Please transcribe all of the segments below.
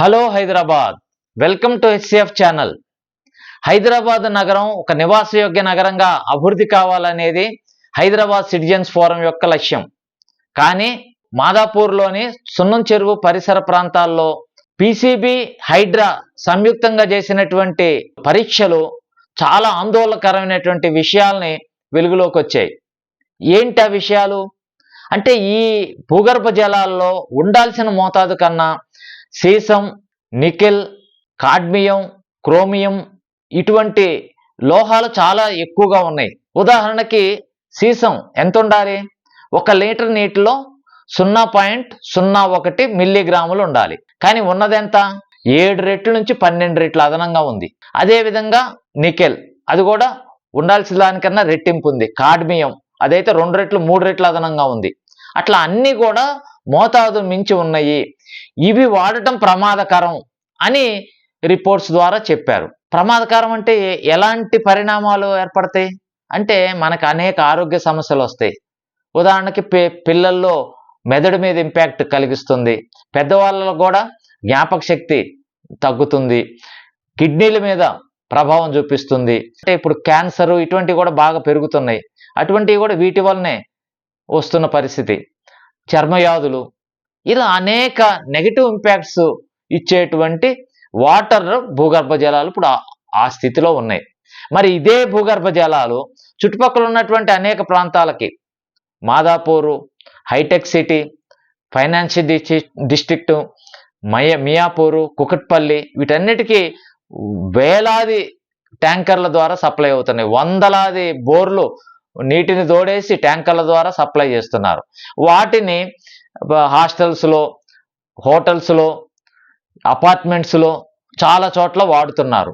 Hello Hyderabad. Welcome to HCF channel. Hyderabad నగరం ఒక నివాసయోగ్య నగరంగా అభివృద్ధి కావాలనేది హైదరాబాద్ సిటిజన్స్ ఫోరం యొక్క లక్ష్యం. కానీ మాదాపూర్లోని సున్నం చెరువు పరిసర ప్రాంతాల్లో పీసీబీ హైడ్రా సంయుక్తంగా చేసినటువంటి పరీక్షలు చాలా ఆందోళనకరమైనటువంటి విషయాల్ని వెలుగులోకి వచ్చాయి ఏంటి ఆ విషయాలు? అంటే ఈ భూగర్భ జలాల్లో ఉండాల్సిన మోతాదు కన్నా సీసం నికెల్ కాడ్మియం క్రోమియం ఇటువంటి లోహాలు చాలా ఎక్కువగా ఉన్నాయి. ఉదాహరణకి సీసం ఎంత ఉండాలి ఒక లీటర్ నీటిలో సున్నా పాయింట్ సున్నా ఒకటి మిల్లీగ్రాములు ఉండాలి. కానీ ఉన్నదెంత? ఏడు రెట్ల నుంచి పన్నెండు రెట్లు అదనంగా ఉంది. అదేవిధంగా నికెల్ అది కూడా ఉండాల్సిన దానికన్నా రెట్టింపు ఉంది. కాడ్మియం అదైతే రెండు రెట్లు మూడు రెట్లు అదనంగా ఉంది. అట్లా అన్నీ కూడా మోతాదు మించి ఉన్నాయి. ఇవి వాడటం ప్రమాదకరం అని రిపోర్ట్స్ ద్వారా చెప్పారు. ప్రమాదకరం అంటే ఎలాంటి పరిణామాలు ఏర్పడతాయి? అంటే మనకు అనేక ఆరోగ్య సమస్యలు వస్తాయి. ఉదాహరణకి పిల్లల్లో మెదడు మీద ఇంపాక్ట్ కలిగిస్తుంది. పెద్దవాళ్ళలో కూడా జ్ఞాపక శక్తి తగ్గుతుంది. కిడ్నీల మీద ప్రభావం చూపిస్తుంది. అంటే ఇప్పుడు క్యాన్సర్ ఇటువంటివి కూడా బాగా పెరుగుతున్నాయి. అటువంటివి కూడా వీటి వల్లనే వస్తున్న పరిస్థితి. చర్మవ్యాధులు ఇలా అనేక నెగిటివ్ ఇంపాక్ట్స్ ఇచ్చేటువంటి వాటర్ భూగర్భ జలాలు ఇప్పుడు ఆ- స్థితిలో ఉన్నాయి. మరి ఇదే భూగర్భ జలాలు చుట్టుపక్కల ఉన్నటువంటి అనేక ప్రాంతాలకి Madhapur hitech city financial district మయ మియాపూరు కుకట్పల్లి వీటన్నిటికీ వేలాది ట్యాంకర్ల ద్వారా సప్లై అవుతున్నాయి. వందలాది బోర్లు నీటిని తోడేసి ట్యాంకర్ల ద్వారా సప్లై చేస్తున్నారు. వాటిని హాస్టల్స్లో హోటల్స్లో అపార్ట్మెంట్స్లో చాలా చోట్ల వాడుతున్నారు.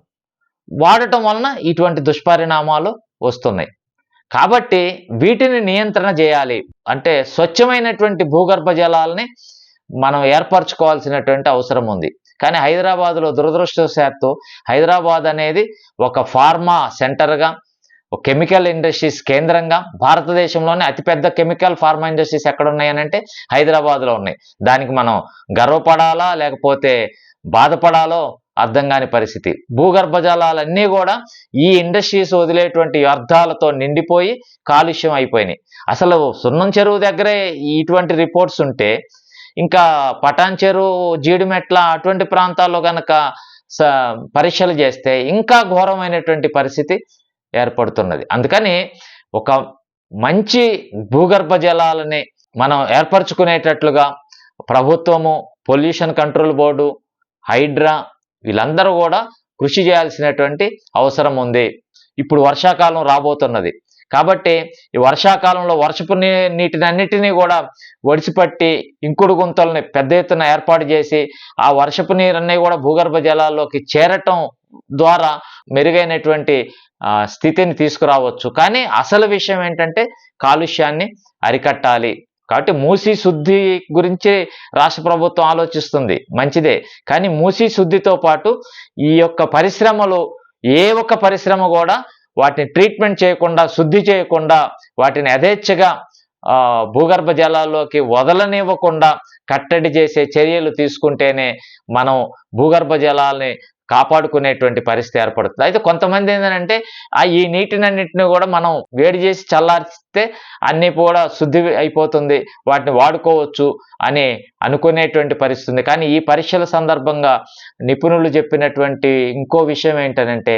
వాడటం వలన ఇటువంటి దుష్పరిణామాలు వస్తున్నాయి. కాబట్టి వీటిని నియంత్రణ చేయాలి. అంటే స్వచ్ఛమైనటువంటి భూగర్భ జలాల్ని మనం ఏర్పరచుకోవాల్సినటువంటి అవసరం ఉంది. కానీ హైదరాబాద్లో దురదృష్టవశాత్తు హైదరాబాద్ అనేది ఒక ఫార్మా సెంటర్గా కెమికల్ ఇండస్ట్రీస్ కేంద్రంగా భారతదేశంలోనే అతిపెద్ద కెమికల్ ఫార్మా ఇండస్ట్రీస్ ఎక్కడ ఉన్నాయనంటే హైదరాబాద్లో ఉన్నాయి. దానికి మనం గర్వపడాలా లేకపోతే బాధపడాలో అర్థం కాని పరిస్థితి. భూగర్భ జలాలన్నీ కూడా ఈ ఇండస్ట్రీస్ వదిలేటువంటి వ్యర్థాలతో నిండిపోయి కాలుష్యం అయిపోయినాయి. అసలు సున్నం చెరువు దగ్గరే ఇటువంటి రిపోర్ట్స్ ఉంటే ఇంకా పటాన్ చెరువు జీడిమెట్ల అటువంటి ప్రాంతాల్లో కనుక స పరీక్షలు చేస్తే ఇంకా ఘోరమైనటువంటి పరిస్థితి ఏర్పడుతున్నది. అందుకని ఒక మంచి భూగర్భ జలాలని మనం ఏర్పరచుకునేటట్లుగా ప్రభుత్వము పొల్యూషన్ కంట్రోల్ బోర్డు హైడ్రా వీళ్ళందరూ కూడా కృషి చేయాల్సినటువంటి అవసరం ఉంది. ఇప్పుడు వర్షాకాలం రాబోతున్నది. కాబట్టి ఈ వర్షాకాలంలో వర్షపు నీటిని అన్నిటినీ కూడా ఒడిసిపట్టి ఇంకుడు గుంతల్ని పెద్ద ఎత్తున ఏర్పాటు చేసి ఆ వర్షపు నీరన్నీ కూడా భూగర్భ జలాల్లోకి చేరటం ద్వారా మెరుగైనటువంటి స్థితిని తీసుకురావచ్చు. కానీ అసలు విషయం ఏంటంటే కాలుష్యాన్ని అరికట్టాలి. కాబట్టి మూసి శుద్ధి గురించి రాష్ట్ర ప్రభుత్వం ఆలోచిస్తుంది. మంచిదే. కానీ మూసి శుద్ధితో పాటు ఈ యొక్క పరిశ్రమలు ఏ ఒక్క పరిశ్రమ కూడా వాటిని ట్రీట్మెంట్ చేయకుండా శుద్ధి చేయకుండా వాటిని యథేచ్ఛగా భూగర్భ జలాల్లోకి వదలనివ్వకుండా కట్టడి చేసే చర్యలు తీసుకుంటేనే మనం భూగర్భ జలాల్ని కాపాడుకునేటువంటి పరిస్థితి ఏర్పడుతుంది. అయితే కొంతమంది ఏంటంటే ఆ ఈ నీటినన్నింటిని కూడా మనం వేడి చేసి చల్లారిస్తే అన్నీ కూడా శుద్ధి అయిపోతుంది వాటిని వాడుకోవచ్చు అని అనుకునేటువంటి పరిస్థితి ఉంది. కానీ ఈ పరీక్షల సందర్భంగా నిపుణులు చెప్పినటువంటి ఇంకో విషయం ఏంటంటే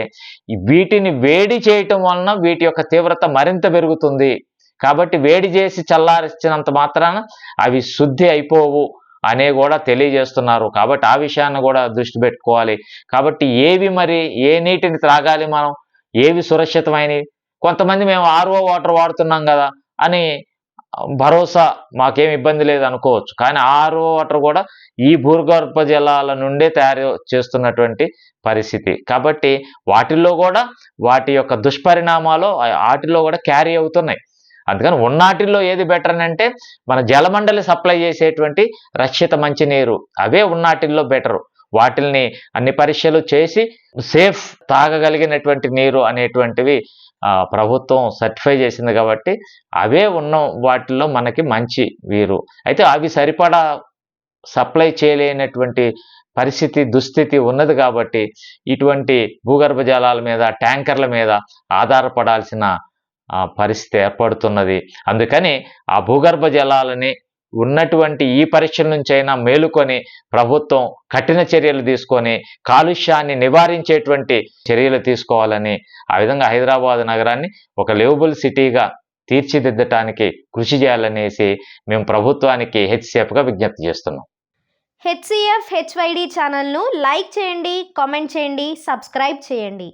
వీటిని వేడి చేయటం వలన వీటి యొక్క తీవ్రత మరింత పెరుగుతుంది. కాబట్టి వేడి చేసి చల్లారించినంత మాత్రాన అవి శుద్ధి అయిపోవు అనే కూడా తెలియజేస్తున్నారు. కాబట్టి ఆ విషయాన్ని కూడా దృష్టి పెట్టుకోవాలి. కాబట్టి ఏవి మరి ఏ నీటిని త్రాగాలి మనం? ఏవి సురక్షితమైనవి? కొంతమంది మేము ఆర్ఓ వాటర్ వాడుతున్నాం కదా అని భరోసా మాకేం ఇబ్బంది లేదు అనుకోవచ్చు. కానీ ఆర్ఓ వాటర్ కూడా ఈ భూగర్భ జలాల నుండే తయారు చేస్తున్నటువంటి పరిస్థితి. కాబట్టి వాటిల్లో కూడా వాటి యొక్క దుష్పరిణామాలు వాటిల్లో కూడా క్యారీ అవుతున్నాయి. అందుకని ఉన్నాటిల్లో ఏది బెటర్ అని అంటే మన జలమండలి సప్లై చేసేటువంటి రక్షిత మంచినీరు. అవే ఉన్నాటిల్లో బెటర్ వాటిల్ని అన్ని పరీక్షలు చేసి సేఫ్ తాగగలిగినటువంటి నీరు అనేటువంటివి ప్రభుత్వం సర్టిఫై చేసింది కాబట్టి అవే ఉన్న వాటిల్లో మనకి మంచి వీరు. అయితే అవి సరిపడా సప్లై చేయలేనటువంటి పరిస్థితి దుస్థితి ఉన్నది కాబట్టి ఇటువంటి భూగర్భ జలాల మీద ట్యాంకర్ల మీద ఆధారపడాల్సిన పరిస్థితి ఏర్పడుతున్నది. అందుకని ఆ భూగర్భ జలాలని ఉన్నటువంటి ఈ పరీక్షల నుంచైనా మేలుకొని ప్రభుత్వం కఠిన చర్యలు తీసుకొని కాలుష్యాన్ని నివారించేటువంటి చర్యలు తీసుకోవాలని ఆ విధంగా హైదరాబాద్ నగరాన్ని ఒక లివబుల్ సిటీగా తీర్చిదిద్దటానికి కృషి చేయాలనేసి మేము ప్రభుత్వానికి హెచ్సిఎఫ్గా విజ్ఞప్తి చేస్తున్నాం. హెచ్సిఎఫ్ హెచ్వైడి ఛానల్ను లైక్ చేయండి కామెంట్ చేయండి సబ్స్క్రైబ్ చేయండి.